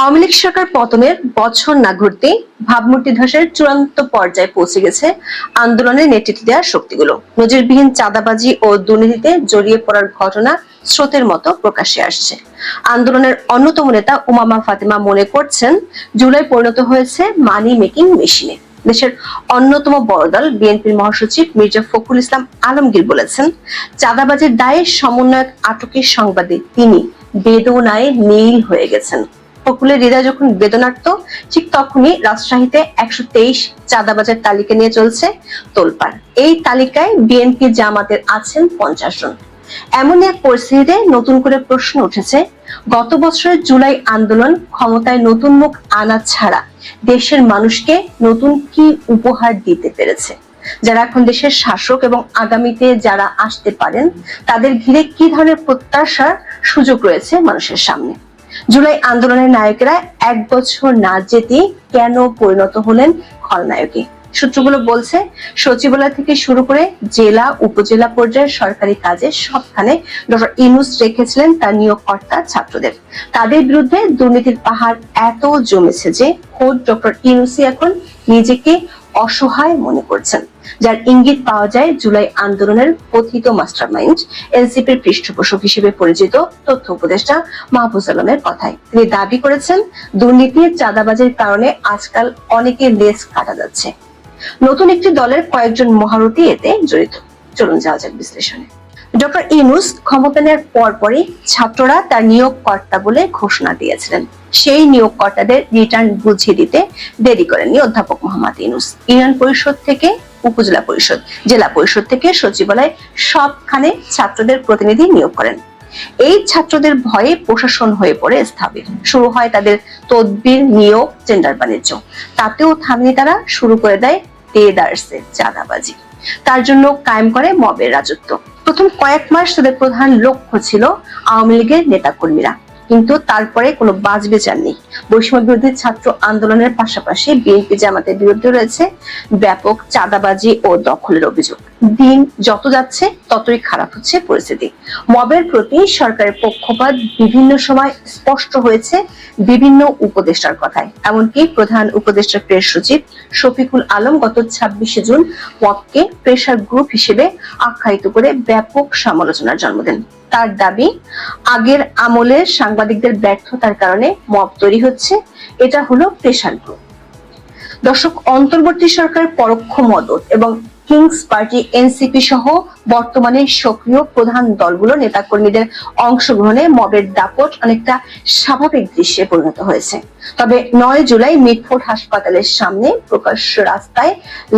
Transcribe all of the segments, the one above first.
আওয়ামী লীগ সরকার পতনের বছর না ঘুরতে ভাবমূর্তি ধসের চূড়ান্ত পর্যায়ে পৌঁছে গেছে আন্দোলনের নেতৃত্ব দেওয়ার শক্তিগুলো। নজিরবিহীন চাঁদাবাজি ও দুর্নীতিতে জড়িয়ে পড়ার ঘটনা স্রোতের মতো প্রকাশ্যে আসছে। আন্দোলনের অন্যতম নেতা উমামা ফাতিমা মনে করছেন, জুলাই পরিণত হয়েছে মানি মেকিং মেশিনে। দেশের অন্যতম বড় দল বিএনপির মহাসচিব মির্জা ফখরুল ইসলাম আলমগীর বলেছেন, চাঁদাবাজির দায়ে সমন্বয়ক আটকের সংবাদে তিনি বেদনায় নীল হয়ে গেছেন। ফখরুলের হৃদয় যখন বেদনার্ত, ঠিক তখনই রাজশাহীতে একশো তেইশ চাঁদাবাজের তালিকা নিয়ে চলছে তোলপাড়। এই তালিকায় বিএনপি জামাতের আছেন পঞ্চাশ জন। এমন এক পরিস্থিতিতে নতুন করে প্রশ্ন উঠেছে, গত বছরের জুলাই আন্দোলন ক্ষমতায় নতুন মুখ আনা ছাড়া দেশের মানুষকে নতুন কি উপহার দিতে পেরেছে? যারা এখন দেশের শাসক এবং আগামীতে যারা আসতে পারেন, তাদের ঘিরে কি ধরনের প্রত্যাশার সুযোগ রয়েছে মানুষের সামনে? জুলাই আন্দোলনের নায়কেরা এক বছর না যেতে কেন পরিণত হলেন খলনায়কে সূত্রগুলো বলছে, সচিবালয় থেকে শুরু করে জেলা, উপজেলা পর্যায়ের সরকারি কাজে সবখানে ডক্টর ইনুস রেখেছিলেন তার নিয়োগকর্তা ছাত্রদের। তাদের বিরুদ্ধে দুর্নীতির পাহাড় এত জমেছে যে খোদ ডক্টর ইনুসি এখন নিজেকে অসহায় মনে করছেন, যার ইঙ্গিত পাওয়া যায় জুলাই আন্দোলনের কথিত মাস্টারমাইন্ড, এনসিপির পৃষ্ঠপোষক হিসেবে পরিচিত তথ্য উপদেষ্টা মাহফুজ আলমের কথায়। তিনি দাবি করেছেন দুর্নীতির চাঁদাবাজির কারণে আজকাল অনেকে লেস কাটা যাচ্ছে। নতুন একটি দলের কয়েকজন মহারথী এতে জড়িত। চলুন যাওয়া যাক বিশ্লেষণে। ডক্টর ইনুস ক্ষমতা নেওয়ার পরপরই ছাত্ররা তার নিয়োগকর্তা বলে ঘোষণা দিয়েছিলেন। সেই নিয়োগকর্তাদের রিটার্ন বুঝিয়ে দিতে দেরি করেননি অধ্যাপক মোহাম্মদ ইনুস। ইউনিয়ন পরিষদ থেকে, উপজেলা পরিষদ, জেলা পরিষদ থেকে সচিবালয় সবখানে ছাত্রদের প্রতিনিধি নিয়োগ করেন। এই ছাত্রদের ভয়ে প্রশাসন হয়ে পড়ে স্থাপিত শুরু হয় তাদের তদবির, নিয়োগ, টেন্ডার বাণিজ্য। তাতেও থামেনি তারা, শুরু করে দেয় দেদারসে চাঁদাবাজি। তার জন্য কায়েম করে মবের রাজত্ব। প্রথম কয়েক মাস তাদের প্রধান লক্ষ্য ছিল আওয়ামী লীগের নেতাকর্মীরা। কিন্তু তারপরে কোনো বাজ বিচার নেই। বৈষম্য বিরোধী ছাত্র আন্দোলনের পাশাপাশি বিএনপি জামাতের বিরুদ্ধে রয়েছে ব্যাপক চাঁদাবাজি ও দখলের অভিযোগ। দিন যত যাচ্ছে, ততই খারাপ হচ্ছে পরিস্থিতি। মবের প্রতি সরকারের পক্ষপাত বিভিন্ন সময় স্পষ্ট হয়েছে বিভিন্ন উপদেষ্টার কথায়। এমনকি প্রধান উপদেষ্টা প্রেস সচিব শফিকুল আলম গত ছাব্বিশে জুন মবকে প্রেশার গ্রুপ হিসেবে আখ্যায়িত করে ব্যাপক সমালোচনার জন্ম দেন। তার দাবি, আগের আমলের সাংবাদিকদের ব্যর্থতার কারণে মব তৈরি হচ্ছে। এটা হলো প্রেশার গ্রুপ। দর্শক, অন্তর্বর্তী সরকার পরোক্ষ মদত এবং কিংস পার্টি, এনসিপি সহ বর্তমানে সক্রিয় প্রধান দলগুলো নেতাকর্মীদের অংশগ্রহণে মবের দাপট অনেকটা স্বাভাবিক দৃশ্যে পরিণত হয়েছে। তবে নয় জুলাই মিটফোর্ড হাসপাতালের সামনে প্রকাশ্য রাস্তায়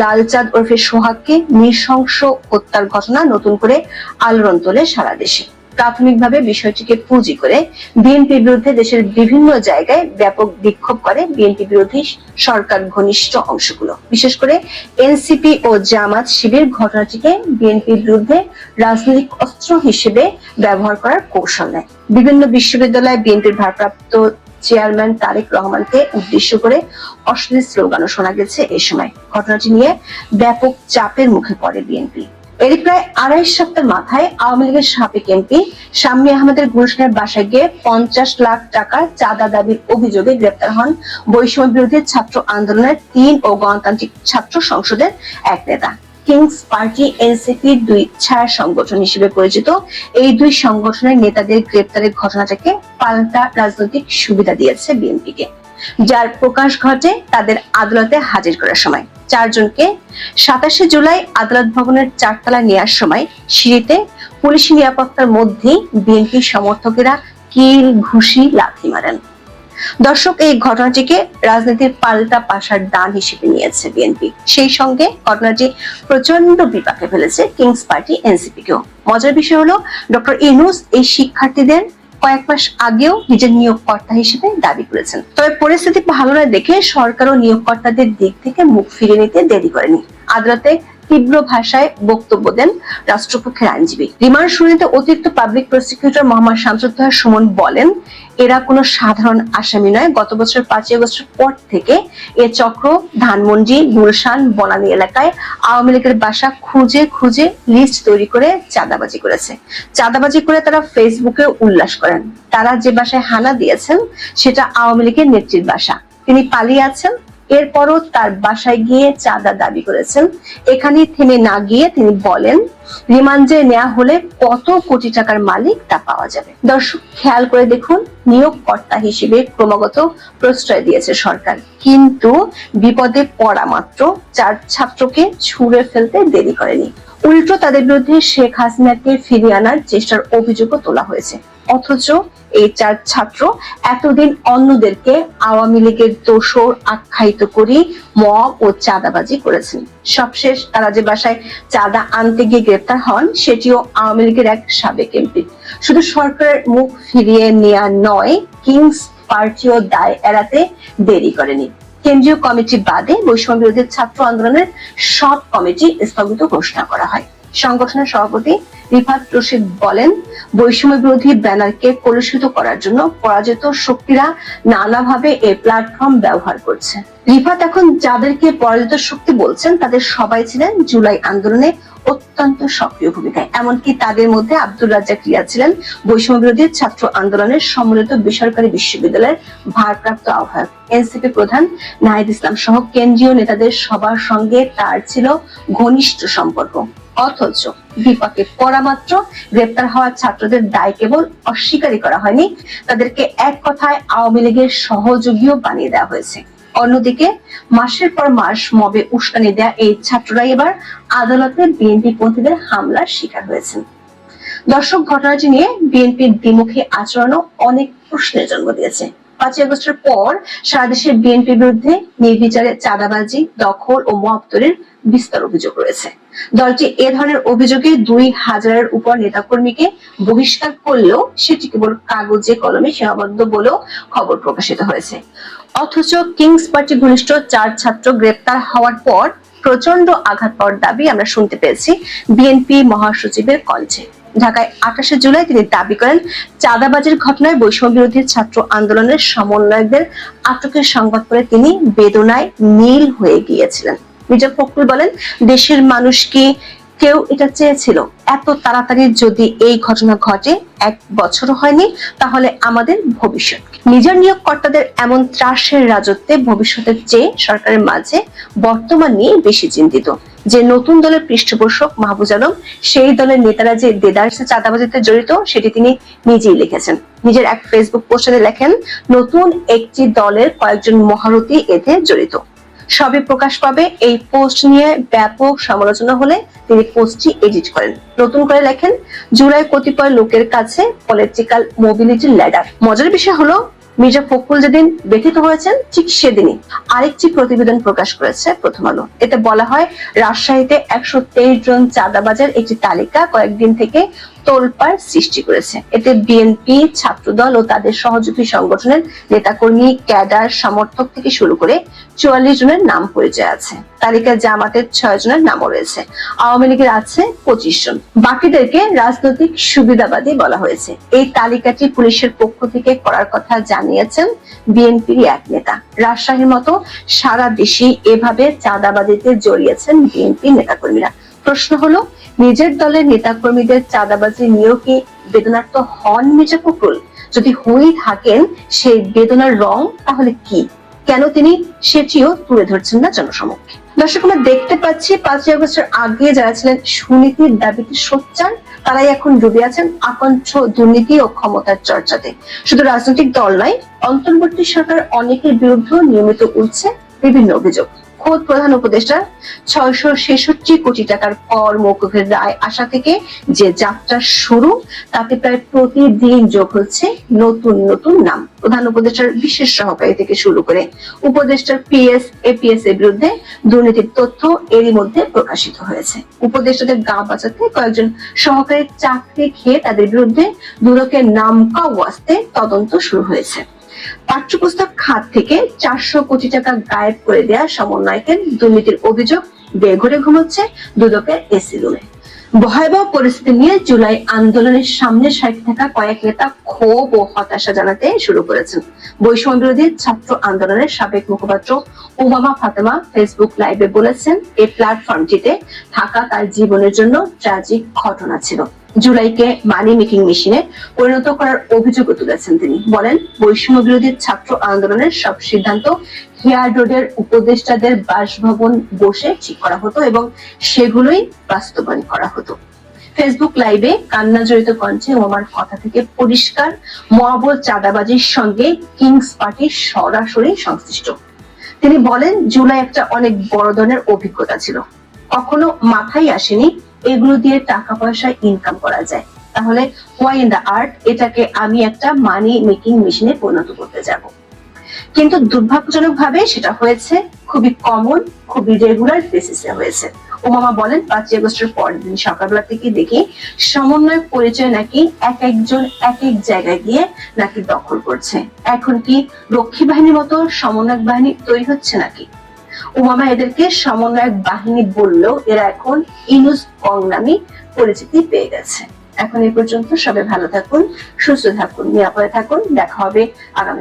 লালচাঁদ ওরফে সোহাগকে নৃশংস হত্যার ঘটনা নতুন করে আলোড়ন তোলে সারা দেশে। প্রাথমিকভাবে বিষয়টিকে পুঁজি করে বিএনপির বিরুদ্ধে দেশের বিভিন্ন জায়গায় ব্যাপক বিক্ষোভ করে বিএনপি বিরোধী সরকার ঘনিষ্ঠ অংশগুলো। বিশেষ করে এনসিপি ও জামাত শিবির ঘটনাটিকে বিএনপির বিরুদ্ধে রাজনৈতিক অস্ত্র হিসেবে ব্যবহার করার কৌশল নেয়। বিভিন্ন বিশ্ববিদ্যালয়ে বিএনপির ভারপ্রাপ্ত চেয়ারম্যান তারেক রহমানকে উদ্দেশ্য করে অশ্লীল স্লোগানও শোনা গেছে এই সময়। ঘটনাটি নিয়ে ব্যাপক চাপের মুখে পড়ে বিএনপি। এর প্রায় আড়াই সপ্তাহ মাথায় আওয়ামী লীগের সাবেক এমপি শাম্মী আহমেদের গুলশানের বাসায় গিয়ে পঞ্চাশ লাখ টাকা চাঁদা দাবির অভিযোগে গ্রেপ্তার হন বৈষম্য বিরোধী ছাত্র আন্দোলনের তিন ও গণতান্ত্রিক ছাত্র সংসদের এক নেতা। কিংস পার্টি, এনসিপি দুই ছায়া সংগঠন হিসেবে পরিচিত। এই দুই সংগঠনের নেতাদের গ্রেপ্তারের ঘটনাটাকে পাল্টা রাজনৈতিক সুবিধা দিয়েছে বিএনপিকে। যার প্রকাশ ঘটে তাদের আদালতে হাজির করার সময়। চারজনকে সাতাশে জুলাই আদালত ভবনের চারতলা নেওয়ার সময় সিঁড়িতে পুলিশ নিরাপত্তার মধ্যেই বিএনপি সমর্থকেরা কিল, ঘুষি, লাথি মারেন। দর্শক, এই ঘটনাটিকে রাজনীতির পাল্টা পাশার দান হিসেবে নিয়েছে বিএনপি। সেই সঙ্গে ঘটনাটি প্রচণ্ড বিপাকে ফেলেছে কিংস পার্টি, এনসিপি কেও। মজার বিষয় হলো, ডক্টর ইনুস এই শিক্ষার্থীদের কয়েক মাস আগেও নিজের নিয়োগকর্তা হিসেবে দাবি করেছেন। তবে পরিস্থিতি ভালো না দেখে সরকারও নিয়োগকর্তাদের দিক থেকে মুখ ফিরে নিতে দেরি করেনি। আদালতে তীব্র ভাষায় বক্তব্য দেন রাষ্ট্রপক্ষের আইনজীবী। রিমান্ড শুনানিতে অতিরিক্ত পাবলিক প্রসিকিউটর মোহাম্মদ শামসুদ্দোহা সুমন বলেন, এরা কোনো সাধারণ আসামি নয়। গত বছর পাঁচই আগস্টের পর থেকে এ চক্র ধানমন্ডি, গুলশান, বনানী এলাকায় আওয়ামী লীগের বাসা খুঁজে খুঁজে লিস্ট তৈরি করে চাঁদাবাজি করেছে। চাঁদাবাজি করে তারা ফেসবুকে উল্লাস করেন। তারা যে বাসায় হানা দিয়েছেন, সেটা আওয়ামী লীগের নেত্রীর বাসা। তিনি পালিয়ে আছেন এরপরও তার বাসায় গিয়ে চাঁদা দাবি করেছেন। এখানে থেমে না গিয়ে তিনি বলেন, রিমান্ডে নেওয়া হলে কত কোটি টাকার মালিক তা পাওয়া যাবে। দর্শক, খেয়াল করে দেখুন, নিয়োগকর্তা হিসেবে ক্রমাগত প্রশ্রয় দিয়েছে সরকার। কিন্তু বিপদে পড়া মাত্র চার ছাত্রকে ছুঁড়ে ফেলতে দেরি করেনি। উল্টো তাদের বিরুদ্ধে শেখ হাসিনাকে ফিরিয়ে আনার চেষ্টার অভিযোগও তোলা হয়েছে। অথচ এই চার ছাত্র এতদিন অন্যদেরকে আওয়ামী লীগের দোষর আখ্যায়িত করে মব ও চাঁদাবাজি করেছেন। সবশেষ তারা যে বাসায় চাঁদা আনতে গিয়ে গ্রেপ্তার হন, সেটিও আওয়ামী লীগের এক সাবেক এমপি। শুধু সরকারের মুখ ফিরিয়ে নেওয়া নয়, কিংস পার্টিও দায় এড়াতে দেরি করেনি। কেন্দ্রীয় কমিটি বাদে বৈষম্য বিরোধী ছাত্র আন্দোলনের সব কমিটি স্থগিত ঘোষণা করা হয়। সংগঠনের সভাপতি রিফাত রশিদ বলেন, বৈষম্য বিরোধী ব্যানারকে কলুষিত করার জন্য পরাজিত শক্তিরা নানাভাবে এই প্ল্যাটফর্ম ব্যবহার করছে। রিফাত এখন যাদেরকে পরাজিত শক্তি বলছেন, তাদের সবাই ছিলেন জুলাই আন্দোলনে অত্যন্ত সক্রিয় ভূমিকায়। এমনকি তাদের মধ্যে আব্দুল রাজ্জাক ক্রিয়া ছিলেন বৈষম্য বিরোধী ছাত্র আন্দোলনের সম্মিলিত বেসরকারি বিশ্ববিদ্যালয়ের ভারপ্রাপ্ত আহ্বায়ক। এনসিপি প্রধান নাহিদ ইসলাম সহ কেন্দ্রীয় নেতাদের সবার সঙ্গে তার ছিল ঘনিষ্ঠ সম্পর্ক। অথচ বিপাকে পড়া মাত্র গ্রেপ্তার হওয়া ছাত্রদের দায় কেবল অস্বীকারই করা হয়নি। তাদেরকে এক কথায় আওয়ামী লীগের সহযোগীও বানিয়ে দেওয়া হয়েছে। অন্যদিকে, মাসের পর মাস মবে উস্কানি দেয়া এই ছাত্ররা এবার আদালতে বিএনপি পন্থীদের হামলার শিকার হয়েছেন। দর্শক, ঘটনাটি নিয়ে বিএনপির দ্বিমুখী আচরণও অনেক প্রশ্নের জন্ম দিয়েছে। পাঁচই আগস্টের পর সারা দেশে বিএনপির বিরুদ্ধে নির্বিচারে চাঁদাবাজি, দখল ও মব তৈরির বিস্তর অভিযোগ রয়েছে। দলটি এ ধরনের অভিযোগে দুই হাজারের উপর নেতাকর্মীকে বহিষ্কার করলেও সেটি কেবল কাগজে, কলমে সীমাবদ্ধ বলেও খবর প্রকাশিত হয়েছে। অথচ কিংস পার্টি ঘনিষ্ঠ চার ছাত্র গ্রেপ্তার হওয়ার পর প্রচণ্ড আঘাত পাওয়ার দাবি আমরা শুনতে পেয়েছি বিএনপি মহাসচিবের কণ্ঠে। ঢাকায় আঠাশে জুলাই তিনি দাবি করেন, চাঁদাবাজির ঘটনায় বৈষম্য বিরোধী ছাত্র আন্দোলনের সমন্বয়কদের আটকের সংবাদ পরে তিনি বেদনায় নীল হয়ে গিয়েছিলেন। মির্জা ফখরুল বলেন, দেশের মানুষ কি কেউ এটা চেয়েছিল? এত তাড়াতাড়ি যদি এই ঘটনা ঘটে, এক বছরও হয়নি, তাহলে আমাদের ভবিষ্যৎ নিজের নিয়োগকর্তাদের এমন ত্রাসের রাজত্বে ভবিষ্যতের চেয়ে সরকারের মাঝে বর্তমান নিয়ে বেশি চিন্তিত। যে নতুন দলের পৃষ্ঠপোষক মাহবুজ আলম, সেই দলের নেতারা যে দেদারসে চাঁদাবাজিতে জড়িত, সেটি তিনি নিজেই লিখেছেন। নিজের এক ফেসবুক পোস্টে লেখেন, নতুন একটি দলের কয়েকজন মহারথী এতে জড়িত। সবে প্রকাশ পাবে। এই পোস্ট নিয়ে ব্যাপক সমালোচনা হলে তিনি পোস্টটি এডিট করেন। নতুন করে লেখেন, জুলাই কতিপয় লোকের কাছে পলিটিক্যাল মোবিলিটি ল্যাডার মজার বিষয় হলো, মির্জা ফখরুল যেদিন ব্যথিত হয়েছেন, ঠিক সেদিনই আরেকটি প্রতিবেদন প্রকাশ করেছে প্রথম আলো। এতে বলা হয়, রাজশাহীতে একশো তেইশ জন চাঁদাবাজের একটি তালিকা কয়েকদিন থেকে তোলপাড় সৃষ্টি করেছে। এতে বিএনপি ছাত্রদল ও তাদের সহযোগী সংগঠনের নেতাকর্মী, ক্যাডার, সমর্থক থেকে শুরু করে চুয়াল্লিশ জনের নাম পরিচয় আছে। তালিকায় জামাতের ছয় জনের নামও রয়েছে। আওয়ামী লীগের আছে পঁচিশ জন। বাকিদেরকে রাজনৈতিক সুবিধাবাদী বলা হয়েছে। এই তালিকাটি পুলিশের পক্ষ থেকে করার কথা জানিয়েছেন বিএনপির এক নেতা। রাজশাহীর মতো সারা দেশে এভাবে চাঁদাবাজিতে জড়িয়েছেন বিএনপি নেতাকর্মীরা। প্রশ্ন হলো, নিজের দলের নেতাকর্মীদের চাঁদাবাজি নিয়েও কি বেদনার্থ হন মির্জা ফখরুল? যদি হয়েই থাকেন, সেই বেদনার রং তাহলে কি? কেন তিনি সেটিও তুলে ধরছেন না জনসমক্ষে? দর্শক, আমরা দেখতে পাচ্ছি, পাঁচই আগস্টের আগে যারা ছিলেন সুনীতির দাবিতে সোচ্চার, তারাই এখন ডুবে আছেন আকণ্ঠ দুর্নীতি ও ক্ষমতার চর্চাতে। শুধু রাজনৈতিক দল নয়, অন্তর্বর্তী সরকার অনেকের বিরুদ্ধেও নিয়মিত উঠছে বিভিন্ন অভিযোগ। খোদ প্রধান উপদেষ্টা ছয়শো ছেষট্টি কোটি টাকার কর মৌকুফের রায় আসা থেকে যে যাত্রা শুরু, তাতে প্রায় প্রতিদিন যোগ হচ্ছে নতুন নতুন নাম। প্রধান উপদেষ্টার বিশেষ সহকারী থেকে শুরু করে উপদেষ্টার পিএস, এপিএস এর বিরুদ্ধে দুর্নীতির তথ্য এরই মধ্যে প্রকাশিত হয়েছে। উপদেষ্টাদের গা বাঁচাতে কয়েকজন সহকারী চাকরি খেয়ে তাদের বিরুদ্ধে দুদকের নামকা ওয়াস্তে তদন্ত শুরু হয়েছে। পাঠ্যপুস্তক খাত থেকে চারশো কোটি টাকা গায়েব করে দেয়া সমন্বয়কের দুর্নীতির অভিযোগ বেঘরে ঘুমোচ্ছে দুদকের এসি রুমে। ভয়াবহ পরিস্থিতি নিয়ে জুলাই আন্দোলনের সামনে সারিতে থাকা কয়েক নেতা ক্ষোভ ও হতাশা জানাতে শুরু করেছেন। বৈষম্য বিরোধী ছাত্র আন্দোলনের সাবেক মুখপাত্র ওবামা ফাতেমা ফেসবুক লাইভে বলেছেন এই প্ল্যাটফর্মটিতে থাকা তার জীবনের জন্য ট্র্যাজিক ঘটনা ছিল। জুলাইকে মানি মেকিং মেশিনে পরিণত করার অভিযোগ তুলেছেন তিনি। বলেন, বৈষম্য বিরোধী ছাত্র আন্দোলনের সব সিদ্ধান্ত হেয়ার রোডের উপদেষ্টাদের বাসভবন বসে ঠিক করা হতো এবং সেগুলোই বাস্তবায়ন করা হতো। ফেসবুক লাইভে কান্না জড়িত কণ্ঠে ওমার কথা থেকে পরিষ্কার মহাবল চাঁদাবাজির সঙ্গে কিংস পার্টি সরাসরি সংশ্লিষ্ট। তিনি বলেন, জুলাই একটা অনেক বড় ধরনের অভিজ্ঞতা ছিল। কখনো মাথায় আসেনি এগুলো দিয়ে টাকা পয়সা ইনকাম করা যায়। তাহলে হোয়াই ইন দা আর্ট এটাকে আমি একটা মানি মেকিং মেশিনে পরিণত করতে যাব। কিন্তু দুর্ভাগ্যজনক ভাবে সেটা হয়েছে খুবই কমন খুবই রেগুলার বেসিসে হয়েছে। ওমামা বলেন, পাঁচই আগস্টের পরের দিন সকালবেলা থেকে দেখি সমন্বয় পরিচয় নাকি এক একজন এক এক জায়গায় গিয়ে নাকি দখল করছে। এখন কি রক্ষী বাহিনীর মতো সমন্বয় বাহিনী তৈরি হচ্ছে নাকি? উমামা এদেরকে সমন্বয়ক বাহিনী বললেও এরা এখন ইনুস কং নামে পরিচিতি পেয়ে গেছে। এখন এ পর্যন্ত সবাই ভালো থাকুন, সুস্থ থাকুন, নিরাপদে থাকুন। দেখা হবে আগামী